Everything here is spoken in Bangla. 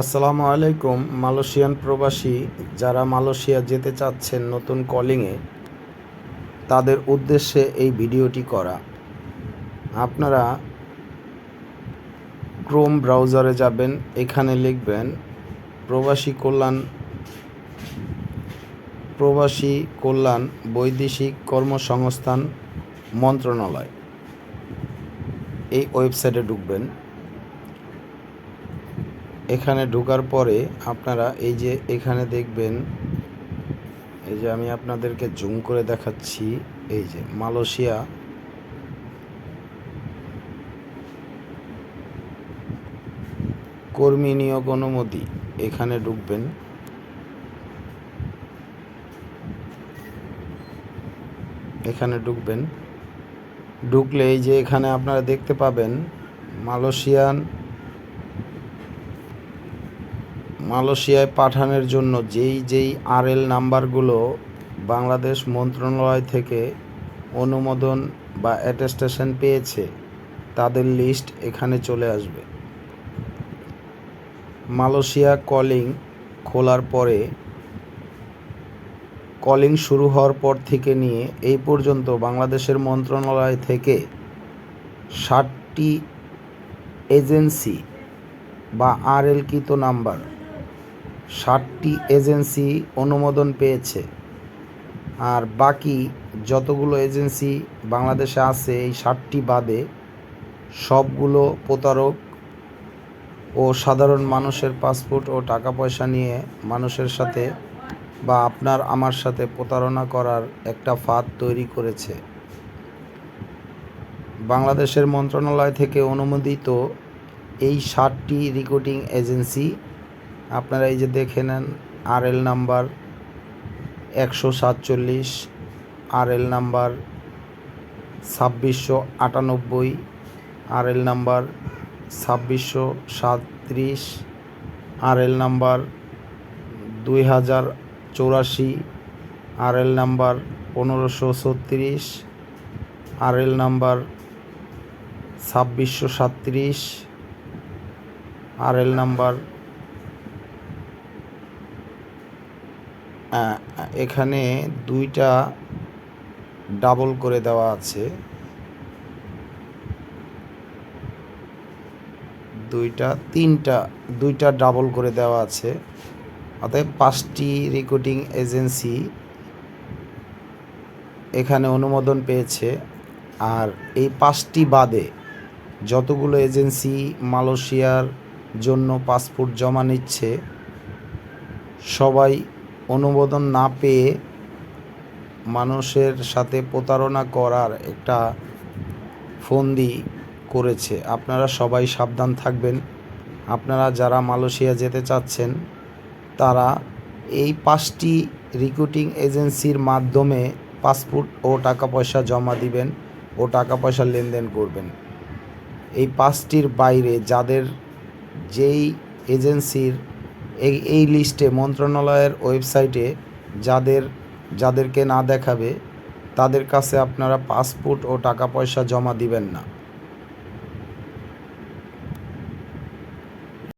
আসসালামু আলাইকুম, মালয়েশিয়ান প্রবাসী যারা মালয়েশিয়া যেতে চাচ্ছেন নতুন কলিংয়ে, তাদের উদ্দেশ্যে এই ভিডিওটি করা। আপনারা ক্রোম ব্রাউজারে যাবেন, এখানে লিখবেন, প্রবাসী কল্যাণ প্রবাসী কল্যাণ বৈদেশিক কর্মসংস্থান মন্ত্রণালয়। এই ওয়েবসাইটে ঢুকবেন। এখানে ঢোকার পরে আপনারা এই যে এখানে দেখবেন, এই যে আমি আপনাদেরকে জুম করে দেখাচ্ছি, এই যে মালয়েশিয়া। কর্মী নিয়োগ অনুমতি, এখানে ঢুকবেন। এখানে ঢুকবেন। ঢুকলে এই যে এখানে আপনারা দেখতে পাবেন, মালয়েশিয়ান মালয়েশিয়ায় পাঠানোর জন্য যেই যেই আরএল নাম্বারগুলো বাংলাদেশ মন্ত্রণালয় থেকে অনুমোদন বা অ্যাটেস্টেশন পেয়েছে, তাদের লিস্ট এখানে চলে আসবে। মালয়েশিয়া কলিং খোলার পরে, কলিং শুরু হওয়ার পর থেকে নিয়ে এই পর্যন্ত বাংলাদেশের মন্ত্রণালয় থেকে ষাটটি এজেন্সি বা আরএলকৃত নাম্বার ষাটটি এজেন্সি অনুমোদন পেয়েছে। আর বাকি যতগুলো এজেন্সি বাংলাদেশে আছে, এই ষাটটি বাদে সবগুলো প্রতারক ও সাধারণ মানুষের পাসপোর্ট ও টাকা পয়সা নিয়ে মানুষের সাথে বা আপনার, আমার সাথে প্রতারণা করার একটা ফাঁদ তৈরি করেছে। বাংলাদেশের মন্ত্রণালয় থেকে অনুমোদিত এই ষাটটি রিক্রুটিং এজেন্সি আপনারা এই যে দেখে নেন আর এল নাম্বার একশো সাতচল্লিশ আর এল নাম্বার ছাব্বিশশো আটানব্বই আর এল নাম্বার ছাব্বিশশো সাতত্রিশ আর এল নাম্বার দুই হাজার চৌরাশি আর এল নাম্বার পনেরোশো ছত্রিশ আর এল নাম্বার ছাব্বিশশো সাতত্রিশ আর এল নাম্বার এখানে দুইটা ডাবল করে দেওয়া আছে। দুইটা, তিনটা, দুইটা ডাবল করে দেওয়া আছে। অতএব পাঁচটি রেকর্ডিং এজেন্সি এখানে অনুমোদন পেয়েছে। আর এই পাঁচটি বাদে যতগুলো এজেন্সি মালয়েশিয়ার জন্য পাসপোর্ট জমা নিচ্ছে, সবাই অনুমোদন না পেয়ে মানুষের সাথে প্রতারণা করার একটা ফন্দি করেছে। আপনারা সবাই সাবধান থাকবেন। আপনারা যারা মালয়েশিয়া যেতে চাচ্ছেন, তারা এই পাঁচটি রিক্রুটিং এজেন্সির মাধ্যমে পাসপোর্ট ও টাকা পয়সা জমা দিবেন ও টাকা পয়সা লেনদেন করবেন। এই পাঁচটির বাইরে যাদের যেই এজেন্সির এই এই লিস্টে মন্ত্রণালয়ের ওয়েবসাইটে যাদের, যাদেরকে না দেখাবে, তাদের কাছে আপনারা পাসপোর্ট ও টাকা পয়সা জমা দিবেন না।